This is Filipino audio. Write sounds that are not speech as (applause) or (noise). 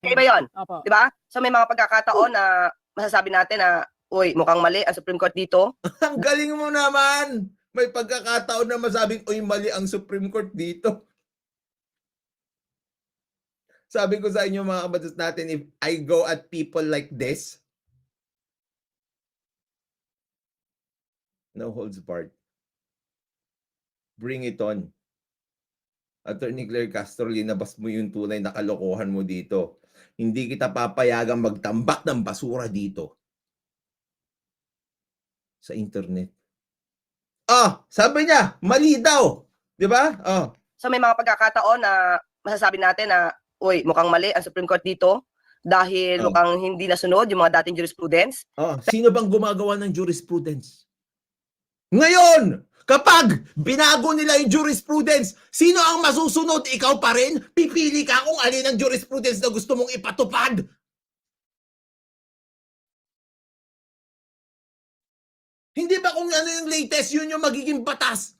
Iba yun. Opo. Di ba? So may mga pagkakataon na masasabi natin na, uy, mukhang mali ang Supreme Court dito. (laughs) Ang galing mo naman! May pagkakataon na masabing, uy, mali ang Supreme Court dito. Sabi ko sa inyo mga kabatas natin, if I go at people like this, no holds barred. Bring it on. Attorney Claire Castro, linabas mo yung tunay na kalokohan mo dito. Hindi kita papayagang magtambak ng basura dito. Sa internet. Ah, sabi niya, mali daw. 'Di ba? Oh. So may mga pagkakataon na masasabi natin na, uy, mukhang mali ang Supreme Court dito dahil Oh. mukhang hindi nasunod yung mga dating jurisprudence. Oh, sino bang gumagawa ng jurisprudence? Ngayon, kapag binago nila yung jurisprudence, sino ang masusunod? Ikaw pa rin? Pipili ka kung alin ang jurisprudence na gusto mong ipatupad. Hindi ba kung ano yung latest, yun yung magiging batas?